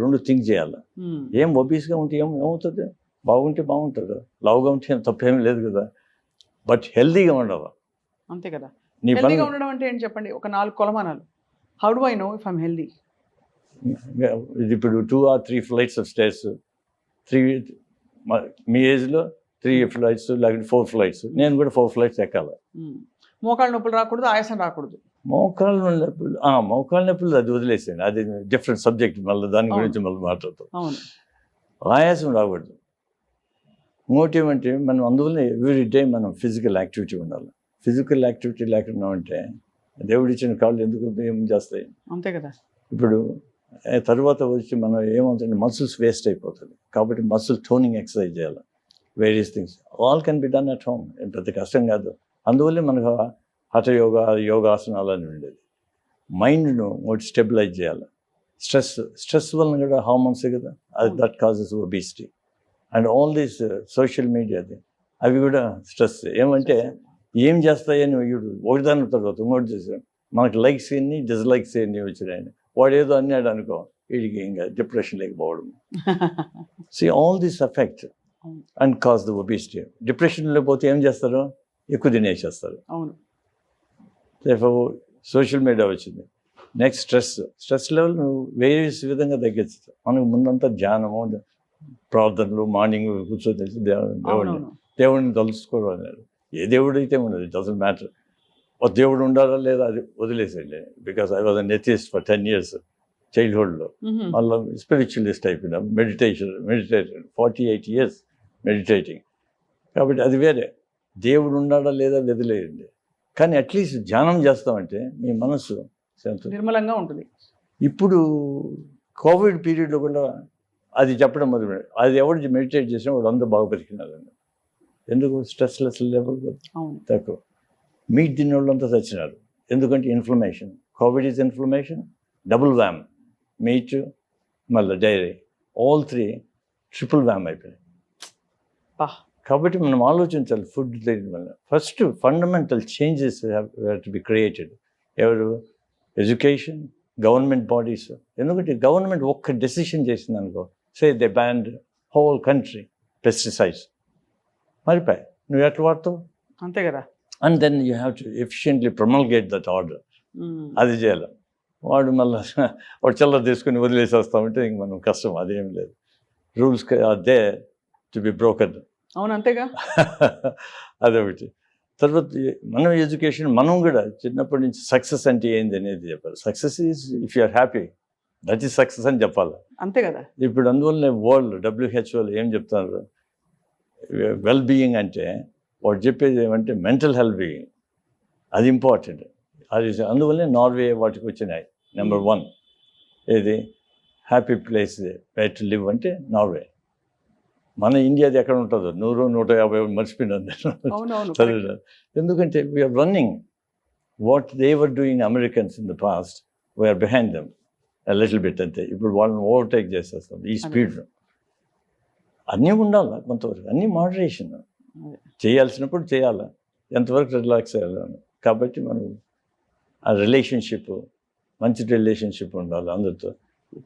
రెండు థింక్ చేయాలి. ఉమ్. ఏం ఒబీస్గా ఉంటే ఏం ఏమవుతుంది? బాగుంటే బాగుంటుంది కదా లావుగా ఉంటే ఏం తప్పేం లేదు కదా. బట్ హెల్దీగా ఉండాలి అంతే కదా. నీ హెల్దీగా ఉండడం అంటే ఏంటి చెప్పండి? ఒక నాలుగు కొలమానాలు. How do I know if I'm healthy ఇప్పుడు two or three flights of stairs three మీ ఏజ్లో త్రీ ఫ్లైట్స్ లేకపోతే ఫోర్ ఫ్లైట్స్ నేను కూడా ఫోర్ ఫ్లైట్స్ ఎక్కాలి. మోకాళ్ళ నొప్పులు రాకూడదు ఆయాసం రాకూడదు. మోకాళ్ళ నొప్పులు ఆ, మోకాళ్ళ నొప్పులు అది వదిలేసాను అది డిఫరెంట్ సబ్జెక్ట్ మళ్ళీ దాని. గురించి మళ్ళీ మాట్లాడతాం. ఆయాసం రాకూడదు. ఇంకోటి ఏమంటే మనం అందువల్ల ఎవ్రీ డే మనం ఫిజికల్ యాక్టివిటీ ఉండాలి. ఫిజికల్ యాక్టివిటీ లేకుండా ఉంటే దేవుడు ఇచ్చిన కాళ్ళు ఎందుకు ఏం చేస్తాయి? అంతే కదా. ఇప్పుడు తర్వాత వచ్చి మనం ఏమవుతుంది మసిల్స్ వేస్ట్ అయిపోతుంది కాబట్టి మసిల్ టోనింగ్ ఎక్సర్సైజ్ చేయాలి. Various things all can be done at home పెద్ద కష్టం కాదు. అందువల్లే మనకు హఠ యోగా యోగాసనాలు అని ఉండేది మైండ్ను ఒకటి స్టెబిలైజ్ చేయాలి. స్ట్రెస్ స్ట్రెస్ వలన కూడా హార్మోన్స్ కదా అది that causes obesity. And all these social మీడియాది అవి కూడా స్ట్రెస్. ఏమంటే ఏం చేస్తాయని వీడు ఒకటిదాని తర్వాత ఇంకోటి చేసాం మనకు లైక్స్ ఎన్ని డిస్లైక్స్ ఎన్ని వచ్చినాయని. వాడు ఏదో అన్నాడు అనుకో వీడికి ఇంకా డిప్రెషన్ లేకపోవడం. See all this effect. And cause the obesity డిప్రెషన్లో పోతే ఏం చేస్తారు? ఎక్కువ తినేసేస్తారు. అవును. సోషల్ మీడియా వచ్చింది. నెక్స్ట్ స్ట్రెస్ స్ట్రెస్ లెవెల్ నువ్వు వేరియస్ విధంగా తగ్గించు మనకు ముందంతా ధ్యానము ప్రార్థనలు మార్నింగ్ కూర్చొని తెలిసి దేవుడిని దేవుడిని తలుసుకోవడం అన్నాడు ఏ దేవుడు అయితే ఉండదు డజంట్ మ్యాటర్ ఒక దేవుడు ఉండాలా లేదా అది వదిలేసండి because I was an atheist for ten years చైల్డ్హుడ్లో. మళ్ళీ స్పిరిచువలిస్ట్ అయిపోయినా meditation meditation forty eight years meditating కాబట్టి అది వేరే. దేవుడు ఉన్నాడా లేదా వదిలేయండి. కానీ అట్లీస్ట్ ధ్యానం చేస్తామంటే మీ మనసు నిర్మలంగా ఉంటుంది. ఇప్పుడు కోవిడ్ పీరియడ్లో కూడా అది చెప్పడం మొదలు అది ఎవరు మెడిటేట్ చేసినా వాళ్ళు అందరూ బాగా బతికినారండి ఎందుకు? స్ట్రెస్లెస్ లెవెల్ అవును. తక్కువ. మీట్ తిన్న వాళ్ళంతా చచ్చినారు. ఎందుకంటే inflammation covid is inflammation double wham meat మళ్ళీ dairy all three triple wham అయిపోయినాయి. పా కాబట్టి మనం ఆలోచించాలి ఫుడ్ వల్ల. First fundamental changes to be created ఎవరు? ఎడ్యుకేషన్ గవర్నమెంట్ బాడీస్ ఎందుకంటే గవర్నమెంట్ ఒక్క డెసిషన్ చేసింది అనుకో say they ban whole country pesticides మరిపోయి నువ్వు ఎట్లా వాడతావు? అంతే కదా. And then you have to efficiently promulgate that order. అది చేయాలి. వాడు మళ్ళీ వాడు చల్లర తీసుకుని వదిలేసి వస్తామంటే ఇంక మనం కష్టం అదేం లేదు. రూల్స్ అదే టు బి బ్రోకన్ అవును అంతేగా? అదొకటి. తర్వాత మనం ఎడ్యుకేషన్ మనం కూడా చిన్నప్పటి నుంచి సక్సెస్ అంటే ఏంది అనేది చెప్పాలి. Success is if you're happy that is success అని చెప్పాలి. అంతే కదా? ఇప్పుడు అందువల్లనే వరల్డ్ డబ్ల్యూహెచ్ఓలు ఏం చెప్తున్నారు వెల్ బీయింగ్ అంటే వాడు చెప్పేది ఏమంటే మెంటల్ హెల్త్ బీయింగ్ అది ఇంపార్టెంట్. అది అందువల్లనే నార్వే వాటికి వచ్చినాయి. Number one. ఏది? హ్యాపీ ప్లేస్ టు లివ్ అంటే నార్వే. మన ఇండియాది ఎక్కడ ఉంటుందో? నూరు నూట యాభై మర్చిపోయినాను చదివిన. ఎందుకంటే we're running what they were doing Americans in the past we're behind them little bit అంతే. ఇప్పుడు వాళ్ళని ఓవర్టేక్ చేసేస్తాం ఈ స్పీడ్లో అన్నీ ఉండాలి కొంతవరకు? అన్నీ మోడరేషన్. చేయాల్సినప్పుడు చేయాలి? ఎంతవరకు రిలాక్స్ అయ్యాలి? కాబట్టి మనం ఆ రిలేషన్షిప్ మంచి రిలేషన్షిప్ ఉండాలి అందరితో.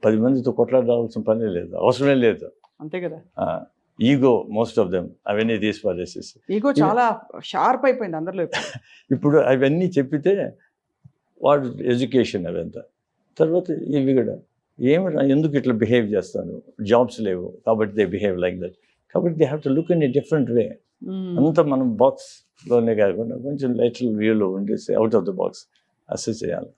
పది మందితో కొట్లాడాల్సిన పని లేదు అవసరమే లేదు. అంతే కదా? ఈగో మోస్ట్ ఆఫ్ దెమ్ అవన్నీ తీసి పడేసేసి ఈగో చాలా షార్ప్ అయిపోయింది అందరిలో ఇప్పుడు. అవన్నీ చెప్పితే వాడు ఎడ్యుకేషన్ అవంతా తర్వాత ఇవి కూడా. ఏమి ఎందుకు ఇట్లా బిహేవ్ చేస్తాను? జాబ్స్ లేవు కాబట్టి దే బిహేవ్ లైక్ దట్. కాబట్టి they have to look in a different way. Hmm. అంతా మనం బాక్స్లోనే కాకుండా కొంచెం లైటల్ వ్యూలో ఉండేసి out of the box assess చేయాలి.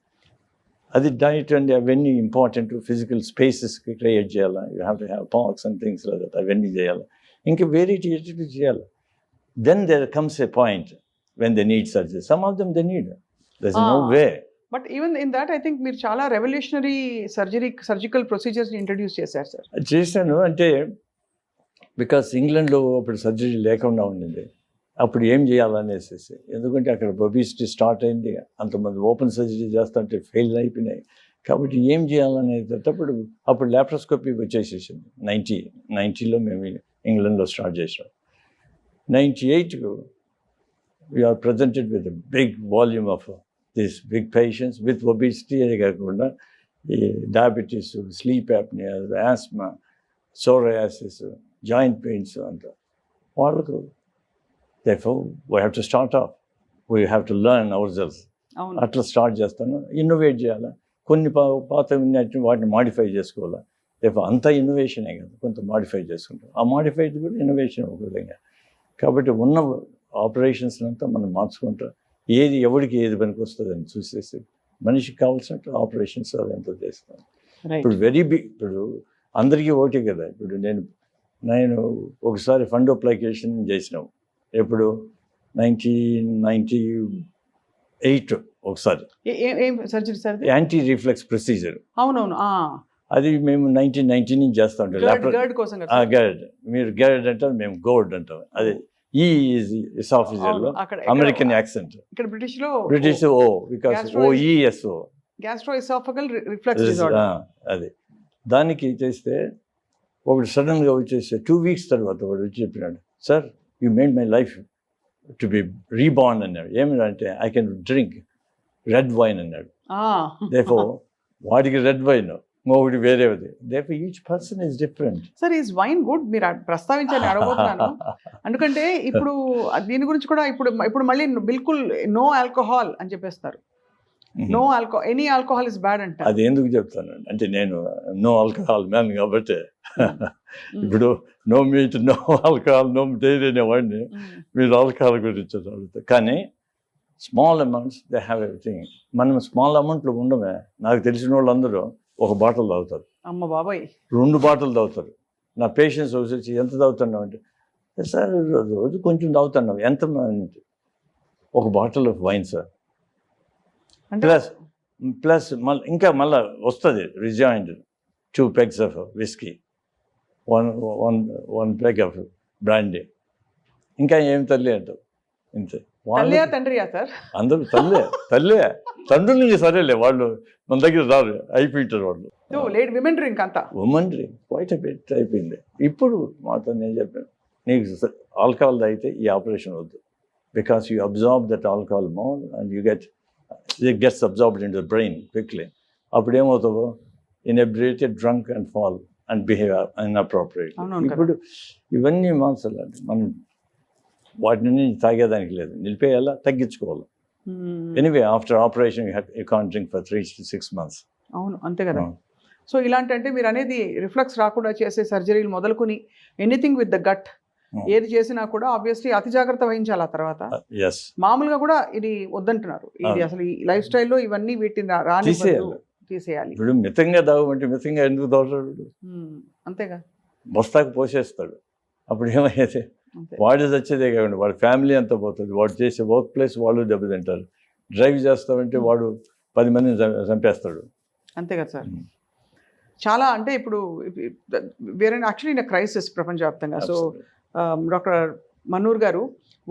అది డైట్ అండ్ అవన్నీ ఇంపార్టెంట్ ఫిజికల్ స్పేసెస్కి క్రియేట్ చేయాలి. You have to have parks and things that అవన్నీ చేయాలి. ఇంకా వెరైటీ చేయాలి. Then there comes a point when they need surgery some of them they need thus no. Way but even in that I think మీరు చాలా revolutionary surgery surgical procedures introduce చేశారు sir చేశాను. అంటే because ఇంగ్లాండ్లో అప్పుడు surgery లేకుండా ఉండింది. అప్పుడు ఏం చేయాలనేసి ఎందుకంటే అక్కడ పబ్లిసిటీ స్టార్ట్ అయింది అంతమంది ఓపెన్ సర్జరీ చేస్తుంటే ఫెయిల్ అయిపోయినాయి. కాబట్టి ఏం చేయాలనేటప్పుడు అప్పుడు ల్యాప్రోస్కోపీ వచ్చేసేసింది. నైంటీ నైంటీలో మేము ఇంగ్లండ్లో స్టార్ట్ చేసాం ninety ఎయిట్కు we're presented with big volume of this big patients with obesity అనే కాకుండా ఈ diabetes sleep apnea asthma psoriasis joint pains అంత. వాళ్ళకు therefore we have to start off we have to learn our cells అట్లా start చేస్తాను. Innovate చేయాలి? కొన్ని పాత ఉన్నట్టు వాటిని మాడిఫై చేసుకోవాలి? రేపు అంత ఇన్నోవేషనే కదా. కొంత మాడిఫై చేసుకుంటాం. ఆ మాడిఫైడ్ కూడా ఇన్నోవేషన్ ఒక విధంగా. కాబట్టి ఉన్న ఆపరేషన్స్ అంతా మనం మార్చుకుంటాం. ఏది ఎవరికి ఏది పనికి వస్తుంది అని చూసేసి మనిషికి కావాల్సినట్టు ఆపరేషన్స్ అదంతా చేస్తాం. ఇప్పుడు వెరీ బిగ్ ఇప్పుడు అందరికీ ఒకటే కదా. ఇప్పుడు నేను నేను ఒకసారి ఫండ్ అప్లికేషన్ చేసినాం. ఎప్పుడు? నైన్టీన్ నైంటీ ఎయిట్ ఒకసారి. Surgery sir anti reflux procedure అవునవును అది మేము నైన్టీన్ నైన్టీ నుంచి చేస్తూ ఉంటాం. గర్డ్ గర్డ్ కోసం మీరు గైడ్ అంటారు మేము గోల్డ్ అంటాం. అది ఈ అక్కడ అమెరికన్ యాక్సెంట్ ఇక్కడ బ్రిటిష్లో British oh because OESO gastro oesophageal reflux అది. దానికి చేస్తే ఒకటి సడన్గా వచ్చేసి టూ వీక్స్ తర్వాత వాడు వచ్చి చెప్పినాడు sir you made my life to be reborn అన్నాడు ఏమిటంటే I can drink red wine అన్నాడు దేఫో వాడికి రెడ్ వైన్ ఇంకొకటి వేరేది therefore each person is different sir is wine good మీరు ప్రస్తావించాలి అడగబోతున్నాను. ఎందుకంటే ఇప్పుడు దీని గురించి కూడా ఇప్పుడు ఇప్పుడు మళ్ళీ బిల్కుల్ నో ఆల్కహాల్ అని చెప్పేస్తారు. No alco any alcohol is bad అంట. అది ఎందుకు చెప్తాను? అంటే నేను నో ఆల్కహాల్ మ్యాన్ కాబట్టి ఇప్పుడు no meat no alcohol no dairy అనేవాడిని మీరు ఆల్కహాల్ గురించి అడుగుతారు కానీ small amounts they have everything మనం స్మాల్ అమౌంట్లో ఉండమే. నాకు తెలిసిన వాళ్ళందరూ ఒక బాటిల్ తాగుతారు. అమ్మ బాబాయ్. రెండు బాటిల్ తాగుతారు. నా పేషెంట్స్ వచ్చి ఎంత తాగుతున్నావు అంటే సార్ రోజు కొంచెం తాగుతున్నావు. ఎంత ఒక bottle of wine sir. Plus plus మళ్ళీ ఇంకా మళ్ళీ వస్తుంది రిజాయింట్ two pegs of whisky one one one peg of brandy ఇంకా ఏం తల్లి అంటావు? ఇంతే. తల్లియా వాళ్ళు తండ్రియా సార్? అందరూ తల్లే తల్లే తండ్రులు ఇంక సరేలే వాళ్ళు మన దగ్గర రారు అయిపోయింటారు వాళ్ళు. విమెన్ డ్రింక్ అంతా. ఉమెన్ క్వైట్ పెట్ అయిపోయింది. ఇప్పుడు మాతో నేను చెప్పాను నీకు ఆల్కహాల్ అయితే ఈ ఆపరేషన్ వద్దు. Because you absorb that alcohol more and you get it gets absorbed in the brain quickly అప్పుడు ఏమవుతావో inebriated drunk and fall and behave కదా. ఇప్పుడు ఇవన్నీ మార్చాలి మనం వాటిని తాగేదానికి లేదు. నిలిపేయాలా? తగ్గించుకోవాలి? Hmm. Anyway after operation you can drink for three to six months అవును అంతే కదా. సో ఇలాంటి అంటే మీరు అనేది రిఫ్లెక్స్ రాకుండా చేసే సర్జరీలు మొదలుకొని anything with the gut Hmm. ఏది చేసినా కూడా ఆబ్వియస్లీ అతి జాగ్రత్త వహించాలి ఆ తర్వాత. మామూలుగా కూడా ఇది వద్దంటున్నారు. ఇది. అసలు ఈ లైఫ్ స్టైల్లో ఇవన్నీ వీటిని రాని తీసేయాలి. ఇప్పుడు మితంగా తాగమంటే మితంగా ఎందుకు Hmm. అంతేగా. బస్తాకు పోసేస్తాడు. అప్పుడు ఏమయ్యేది? వాడు చచ్చేదే కాకుండా వాడి ఫ్యామిలీ అంతా పోతుంది. వాడు చేసే వర్క్ ప్లేస్ వాళ్ళు దెబ్బతింటారు. డ్రైవ్ చేస్తామంటే వాడు పది మందిని చంపేస్తాడు. అంతే కదా సార్. చాలా అంటే ఇప్పుడు వేరే యాక్చువల్లీ ఇన్ క్రైసిస్ ప్రపంచవ్యాప్తంగా. So doctor Manur garu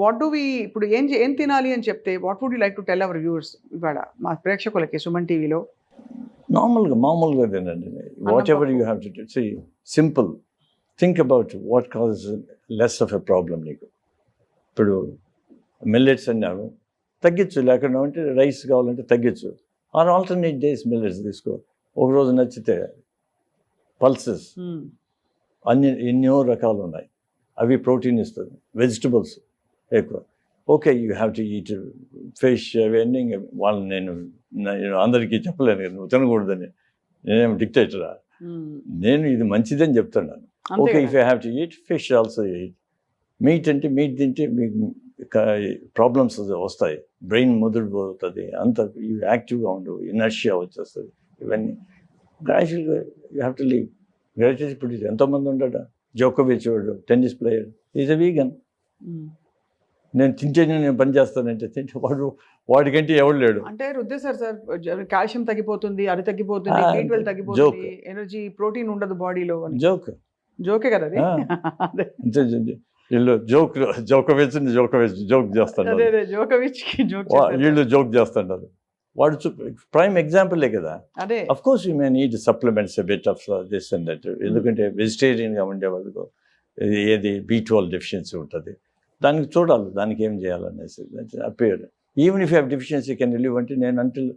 what do వి ఇప్పుడు ఏం ఏం తినాలి అని చెప్తే what would you like to tell our viewers ఇవాళ మా ప్రేక్షకులకి సుమన్ టీవీలో. నార్మల్గా మామూలుగా తినండి. Whatever you have to see simple think about what cause less of a problem నీకు. ఇప్పుడు మిల్లెట్స్ అన్నాను తగ్గించు లేకుండా అంటే రైస్ కావాలంటే తగ్గించు. ఆర్ ఆల్టర్నేట్ డేస్ మిల్లెట్స్ తీసుకో. ఒక రోజు నచ్చితే పల్సెస్ అన్ని ఎన్నో రకాలు ఉన్నాయి అవి ప్రోటీన్ ఇస్తుంది వెజిటబుల్స్ ఎక్కువ. Okay you have to eat fish అవన్నీ ఇంకా వాళ్ళని నేను అందరికీ చెప్పలేను కదా నువ్వు తినకూడదని. నేనేం డిక్టేటరా నేను ఇది మంచిదని చెప్తున్నాను okay if you have to eat fish also eat meat అంటే మీట్ తింటే మీకు ప్రాబ్లమ్స్ వస్తాయి. బ్రెయిన్ ముదిరిపోతుంది అంత యాక్టివ్గా ఉండు ఇనర్షియా వచ్చేస్తుంది ఇవన్నీ. గ్రాడ్యువల్గా you have to leave graduate ఇప్పుడు ఎంతోమంది ఉంటాడు జోకోవిచ్ వాడు tennis player is a vegan నేను తింటేనే నేను పని చేస్తానంటే తింటే వాడు వాడికంటే ఎవడు లేడు. అంటే రుద్దేశారు సార్ కాల్షియం తగ్గిపోతుంది అది తగ్గిపోతుంది. తగ్గిపోతుంది ఎనర్జీ ప్రోటీన్ ఉండదు బాడీలో జోక్. జోకే కదా అది? వీళ్ళు జోక్ జోకోవిచ్ జోకోవిచ్ జోక్ చేస్తాడు వీళ్ళు జోక్ చేస్తుంటారు వాడు ప్రైమ్ ఎగ్జాంపులే కదా. అదే. Of course you may need supplements bit of this and that ఎందుకంటే వెజిటేరియన్గా ఉండే వాళ్ళకు ఏది బీ ట్వెల్వ్ డెఫిషియన్సీ ఉంటుంది. దానికి చూడాలి దానికి ఏం చేయాలనేసి. Appear even if have deficiency can relieve అంటే నేను అంటిల్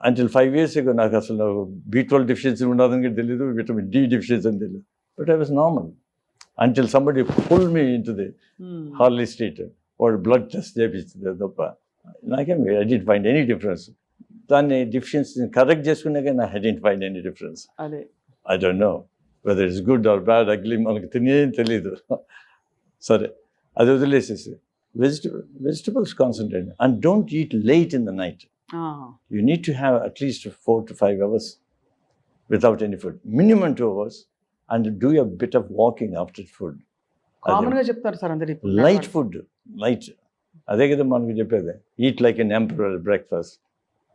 అంటిల్ ఫైవ్ ఇయర్స్ నాకు అసలు బీ ట్వెల్వ్ డెఫిషియన్సీ ఉండదని తెలియదు విటమిన్ డి డెఫిషియన్సీ అని తెలియదు but I was normal until somebody pull me into the hmm. Harley Street వాడు బ్లడ్ టెస్ట్ చేయించింది తప్ప నాకేం I didn't find any difference దాన్ని డిఫిషియన్సీని కరెక్ట్ చేసుకున్నాక నా I didn't find any difference అదే. I don't know whether it's good or bad ugly మనకు తినేం తెలియదు సరే అది వదిలేసేసి. Vegetable vegetables concentrate and don't eat late in the night ah, you need to have at least four to five hours without any food, minimum two hours, and do a bit of walking after food. కామన్గా చెప్తారు sir light food light అదే కదా మనకు చెప్పేది. Eat like an emperor breakfast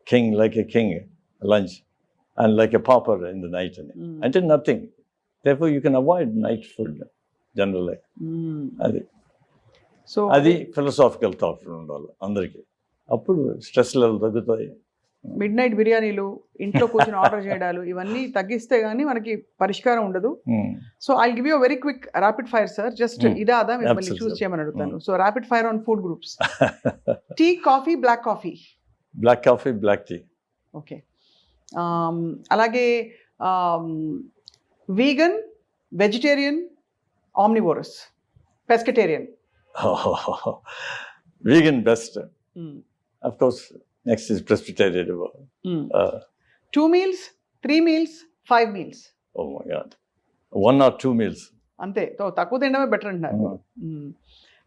king like a king lunch and like a pauper in the night అని. Hmm. అంటే nothing therefore you can avoid night food general. అది. So అది philosophical thought ఉండాలి అందరికీ. అప్పుడు స్ట్రెస్ లెవెల్ తగ్గుతాయి. Midnight బిర్యానీలు ఇంట్లో కూర్చొని ఆర్డర్ చేయడాలు ఇవన్నీ తగ్గిస్తే గానీ మనకి పరిష్కారం ఉండదు. So I give you very quick rapid fire sir just. ఇదా అదా మిమ్మల్ని. చూస్ చేయమని అడుగుతాను. So rapid fire on food groups tea coffee black coffee black coffee black tea okay అలాగే vegan vegetarian omnivorous pescatarian vegan best. Of course next is presbyterian uh, two meals three meals five meals oh my god one or two meals అంతే తక్కువ తినడమే better అంటున్నారు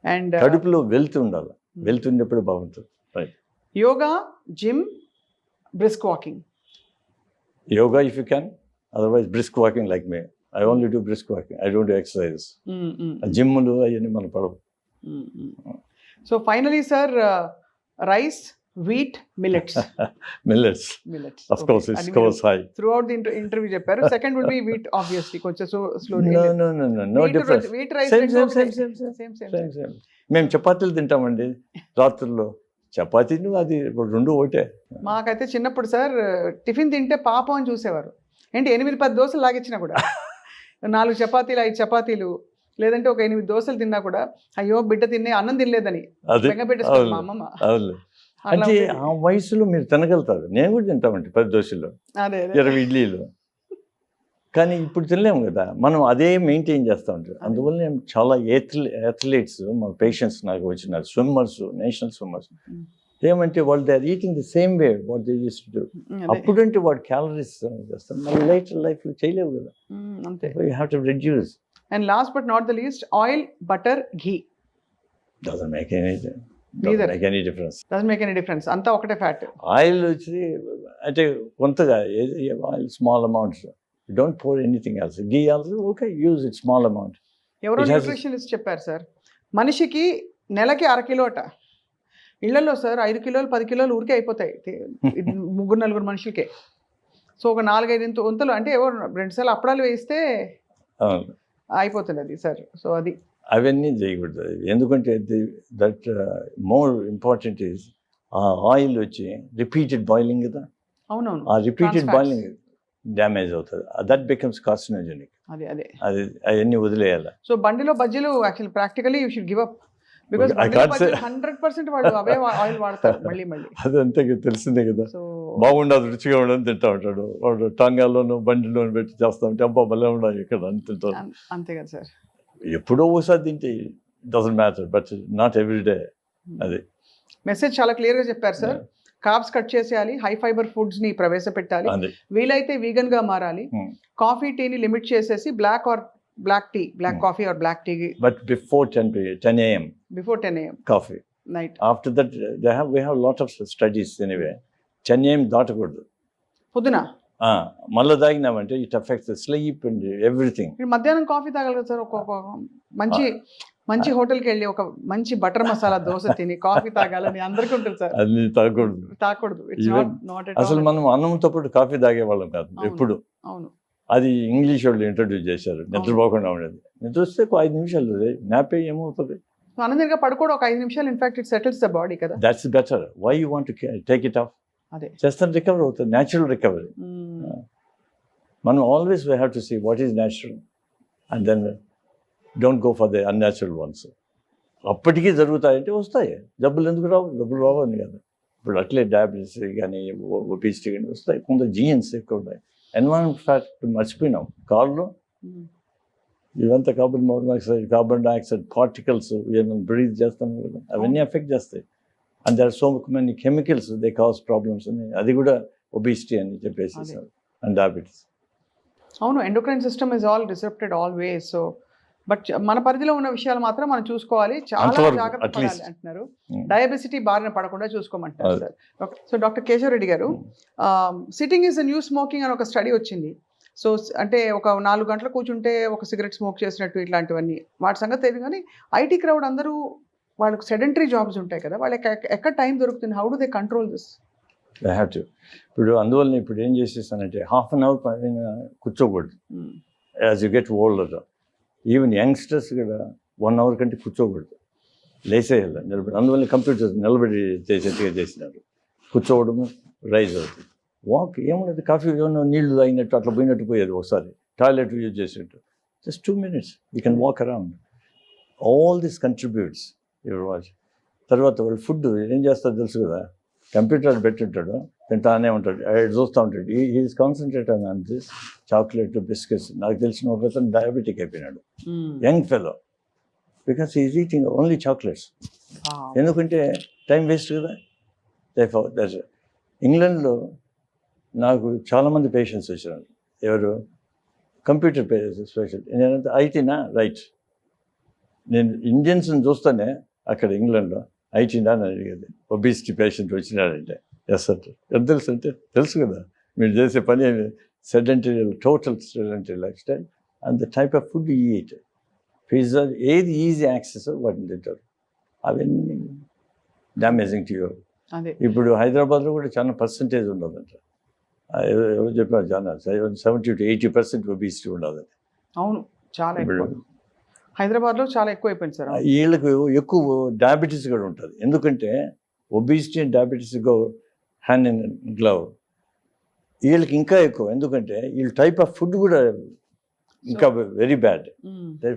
and కడుపులో wealth ఉండాలి wealth ఉన్నప్పుడు బాగుంటుంది yoga gym brisk walking yoga if you can otherwise brisk walking like me i only do brisk walking i don't do exercise జిమ్లు అవన్నీ మన పడవు so finally sir rice wheat millets millets millets of course it scores high. Through out the interview చెప్పారు. Second would be wheat obviously కొంచెం so slow no no no no no difference. Wheat rice same, same, same. Same same Same, same. మేము చపాతీలు తింటామండి రాత్రుల్లో. చపాతీలు అది రెండు ఒకటే. మాకైతే చిన్నప్పుడు సార్ టిఫిన్ తింటే పాపం అని చూసేవారు. ఏంటి ఎనిమిది పది దోశలు లాగిచ్చినా కూడా. నాలుగు చపాతీలు ఐదు చపాతీలు లేదంటే ఒక ఎనిమిది దోశలు తిన్నా కూడా అయ్యో బిడ్డ తిన్నే అన్నం తినలేదని బెంగ. మా అమ్మమ్మ. అంటే. ఆ వయసులో మీరు తినగలుగుతారు. నేను కూడా తింటామండి పది దోశలు. ఇరవై ఇడ్లీలు. కానీ ఇప్పుడు తినలేము కదా. మనం అదే మెయింటైన్ చేస్తూ ఉంటాం. అందువల్ల నేను చాలా ఏథ్లీ అథ్లీట్స్ మా పేషెంట్స్ నాకు వచ్చినారు. Swimmers national swimmers. ఏమంటే వాళ్ళు they are eating the same way what they use to do. అప్పుడంటే వాడు క్యాలరీస్ చేస్తాం మళ్ళీ లైట్ లైఫ్లో చేయలేవు కదా. అంతే. You have to reduce and last but not the least oil butter ghee doesn't make any Neither. Make any difference doesn't make any difference అంతా ఒకటే ఫ్యాట్ ఆయిల్ వచ్చి అంటే కొంతగా oil small amounts don't pour anything else ghee also okay use it small amount ఎవరో nutritionist చెప్పారు sir మనిషికి నెలకి అర kilo అట ఇళ్ళలో సార్ ఐదు కిలోలు పది కిలోలు ఊరికే అయిపోతాయి. ముగ్గురు నలుగురు మనుషులకే. సో ఒక నాలుగైదు ఇంత వంతులు అంటే ఎవరు రెండు సార్లు అప్పడాలు వేస్తే అయిపోతుంది అది సార్ సో అది. అవన్నీ చేయకూడదు. ఎందుకంటే దట్ మోర్ ఇంపార్టెంట్ ఈజ్ ఆ ఆయిల్ వచ్చి రిపీటెడ్ బాయిలింగ్ కదా? అవునవును. ఆ రిపీటెడ్. బాయిలింగ్ డ్యామేజ్ అవుతుంది. దట్ బికమ్స్ కార్సినోజెనిక్ అదే అదే. అది అవన్నీ వదిలేయాలి. సో బండిలో బజ్జీలు actual practically you should give up because say- hundred percent వాళ్ళు అవే ఆయిల్ వాడతారు మళ్ళీ మళ్ళీ. అది అంతే కదా, తెలిసిందే కదా. బాగుండదు రుచిగా ఉండదు తింటా ఉంటాడు. వాడు టాంగాల్లోనూ బండిలోనూ పెట్టి చేస్తా ఉంటే అబ్బా భలే ఉండాలి ఇక్కడ అని అంతే కదా సార్. ఎప్పుడో ఒకసారి తింటే doesn't matter but not every day అది. మెసేజ్ చాలా క్లియర్గా చెప్పారు సార్ కార్బ్స్ కట్ చేసేయాలి హై ఫైబర్ ఫుడ్స్ని ప్రవేశపెట్టాలి. వీలైతే వీగన్గా మారాలి. కాఫీ టీని లిమిట్ చేసేసి black or black tea black. Coffee or black tea but before ten ten AM before ten AM coffee night after that they have we have lot of studies anyway ten AM దాటకూడదు. పొద్దున? మళ్ళీ తాగినామంటే it affects sleep and everything మధ్యాహ్నం coffee తాగాలి కదా sir ఒక ఒక మంచి మంచి హోటల్కి వెళ్ళి ఒక మంచి బటర్ మసాలా దోశ తిని కాఫీ తాగాలని అందరికీ ఉంటుంది సార్. అది తాగకూడదు. నాట్ అసలు మనం అన్నంతో పాటు కాఫీ తాగేవాళ్ళం కాదు. ఎప్పుడు. అవును. అది ఇంగ్లీష్ వాళ్ళు ఇంట్రడ్యూస్ చేశారు నిద్రపోకుండా ఉండేది. నిద్ర వస్తే ఒక ఐదు నిమిషాలు నాపే ఏమవుతుంది అనంతరంగా పడుకోవడం ఒక ఐదు నిమిషాలు in fact it settles the body కదా. That's better why you want take it off చేస్తాను రికవర్ అవుతుంది. Natural recovery. మనం always we have to see what is natural and then don't go for the unnatural ones అప్పటికీ జరుగుతాయంటే వస్తాయి. డబ్బులు ఎందుకు రావు? డబ్బులు రావని కదా. ఇప్పుడు అట్లే డయాబెటీస్ కానీ ఒబిసిటీ కానీ వస్తాయి. కొంత జీన్స్ ఎక్కువ ఉన్నాయి ఎన్వైరన్మెంట్ ఫ్యాక్ట్ మర్చిపోయినాం. కాళ్ళు. ఇదంతా carbon monoxide carbon dioxide particles ఏమైనా బ్రీత్ చేస్తాం కదా. అవన్నీ ఎఫెక్ట్ చేస్తాయి. And there so many chemicals they cause problems అని అది కూడా ఒబిసిటీ అని చెప్పేసి. అండ్ డయాబెటీస్ అవును endocrine system is all disrupted all way so but మన పరిధిలో ఉన్న విషయాలు మాత్రం మనం చూసుకోవాలి. చాలా జాగ్రత్త. పడాలి అంటున్నారు. డయాబెసిటీ బారిన పడకుండా చూసుకోమంటారు. సార్ సో డాక్టర్ కేశవరెడ్డి గారు సిట్టింగ్ ఈజ్ న్యూ స్మోకింగ్ అని ఒక స్టడీ వచ్చింది. సో అంటే ఒక నాలుగు గంటలు కూర్చుంటే ఒక సిగరెట్ స్మోక్ చేసినట్టు ఇట్లాంటివన్నీ. వాటి సంగతి తెలియదు కానీ ఐటీ క్రౌడ్ అందరూ వాళ్ళకి సెడెంటరీ జాబ్స్ ఉంటాయి కదా వాళ్ళకి ఎక్క- ఎక్కడ టైం దొరుకుతుంది? How do they control this they have to ఇప్పుడు అందువల్ల ఇప్పుడు ఏం చేసేసానంటే హాఫ్ అన్ అవర్ పైన కూర్చోకూడదు. As you get older even youngsters కూడా వన్ అవర్ కంటే కూర్చోకూడదు. లేసేయాలి నిలబడి అందువల్ల కంప్యూటర్ నిలబడి చేసేట్టుగా చేసినారు. కూర్చోవడము రైజ్ అవుతుంది. వాక్ ఏమున్నది కాఫీ ఏమన్నా నీళ్ళు తాగినట్టు అట్లా పోయినట్టు పోయేది ఒకసారి. టాయిలెట్ యూజ్ చేసినట్టు. Just two minutes you can walk around all this contributes your watch తర్వాత వాళ్ళు ఫుడ్ ఏం చేస్తారో తెలుసు కదా? కంప్యూటర్ పెట్టుంటాడు తింటానే ఉంటాడు. చూస్తూ ఉంటాడు. Is concentrate on this chocolate biscuits నాకు తెలిసిన ఒక అతను డయాబెటిక్ అయిపోయినాడు. Young fellow because is eating only chocolates ఎందుకంటే టైం వేస్ట్ కదా? దట్స్ ఇంగ్లాండ్లో నాకు చాలామంది పేషెంట్స్ వచ్చారు. ఎవరు? కంప్యూటర్ స్పెషల్ నేనంటే ఐటీనా రైట్ నేను ఇండియన్స్ని చూస్తానే అక్కడ ఇంగ్లాండ్లో ఐటీనా అని అడిగేది. Obesity patient వచ్చినాడంటే. ఎస్ అంటే ఎంత తెలుసు అంటే తెలుసు కదా. మీరు చేసే పని sedentary total sedentary lifestyle and the type of food eat pizza ఏది ఈజీ యాక్సెస్ వాటిని తింటారు. అవన్నీ డ్యామేజింగ్ టు యువర్ అదే. ఇప్పుడు హైదరాబాద్లో కూడా చాలా పర్సంటేజ్ ఉండదంట ఎవరు చెప్పినారు? చాలా seventy to eighty percent obesity ఉండదు అవును. చాలా ఇప్పుడు హైదరాబాద్లో చాలా ఎక్కువ అయిపోయింది సార్ వీళ్ళకు ఎక్కువ డయాబెటీస్ కూడా ఉంటుంది. ఎందుకంటే obesity and diabetes go hand in glove వీళ్ళకి ఇంకా ఎక్కువ. ఎందుకంటే వీళ్ళ టైప్ ఆఫ్ ఫుడ్ కూడా ఇంకా very bad they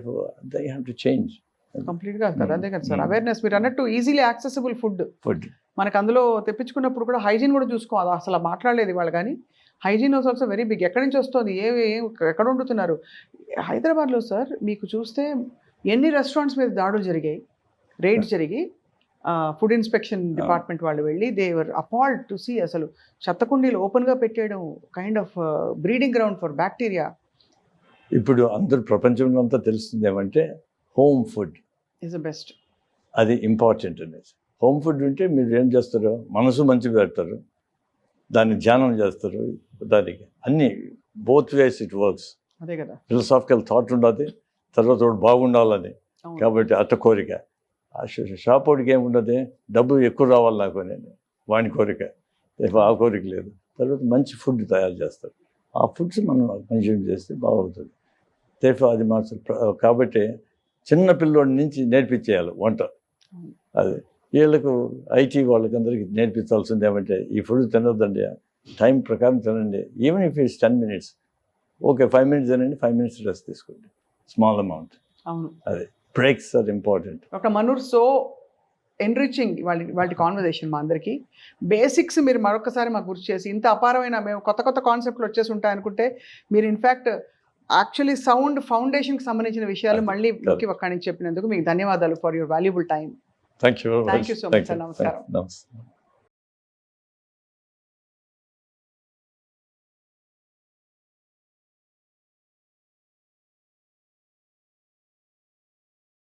have to change కంప్లీట్గా కదా. అదే కదా సార్. అవేర్నెస్ మీరు అన్నట్టు ఈజీలీ యాక్సెసిబుల్ ఫుడ్ ఫుడ్ మనకు అందులో తెప్పించుకున్నప్పుడు కూడా హైజీన్ కూడా చూసుకోవాలి. అసలు మాట్లాడలేదు వాళ్ళు కానీ. Hygiene was also very big ఎక్కడి నుంచి వస్తుంది? ఏ ఎక్కడ వండుతున్నారు? హైదరాబాద్లో సార్ మీకు చూస్తే ఎన్ని రెస్టారెంట్స్ మీద దాడులు జరిగాయి? రేడ్ జరిగి ఫుడ్ ఇన్స్పెక్షన్ డిపార్ట్మెంట్ వాళ్ళు వెళ్ళి దేవర్ అపాల్డ్ టు సీ అసలు చెత్తకుండీలు ఓపెన్గా పెట్టేయడం kind of breeding ground for bacteria ఇప్పుడు అందరు ప్రపంచంలో అంతా తెలుస్తుంది ఏమంటే home food is the best అది ఇంపార్టెంట్ అనేది. హోమ్ ఫుడ్ ఉంటే మీరు ఏం చేస్తారు? మనసు మంచి పెడతారు. దాన్ని ధ్యానం చేస్తారు దానికి. అన్ని బోత్ వేస్ ఇట్ వర్క్స్ అదే కదా. ఫిలసాఫికల్ థాట్ ఉండదు తర్వాత వాడు బాగుండాలని. కాబట్టి అట్ట కోరిక. షాప్ వాడికి ఏముండదు? డబ్బు ఎక్కువ రావాలి నాకు నేను వాని కోరిక. ఆ కోరిక లేదు. తర్వాత మంచి ఫుడ్ తయారు చేస్తారు. ఆ ఫుడ్స్ మనం కన్జ్యూమ్ చేస్తే బాగుంటుంది. రేపు అది మా కాబట్టి చిన్న పిల్లోడి నుంచి నేర్పించేయాలి వంట. అది. వీళ్ళకు ఐటీ వాళ్ళకందరికీ నేర్పించాల్సింది ఏమంటే ఈ ఫుడ్ తినొద్దండి. టైం ప్రకారం తినండి. Even if it's ten minutes okay five minutes తినండి ఫైవ్ మినిట్స్ రెస్ట్ తీసుకోండి. స్మాల్ అమౌంట్ అవును. అది. Breaks are important doctor Manur so enriching వాళ్ళ వాళ్ళ కాన్వర్జేషన్ మా అందరికీ. బేసిక్స్ మీరు మరొకసారి మాకు గుర్తు చేసి ఇంత అపారమైన మేము కొత్త కొత్త కాన్సెప్ట్లు వచ్చేసి ఉంటాయి అనుకుంటే మీరు ఇన్ఫ్యాక్ట్ యాక్చువల్లీ సౌండ్ ఫౌండేషన్కి సంబంధించిన విషయాలు మళ్ళీ నొక్కి ఒక్కడి నుంచి చెప్పినందుకు మీకు ధన్యవాదాలు for your valuable time Thank you very much. Thank you so much. Thank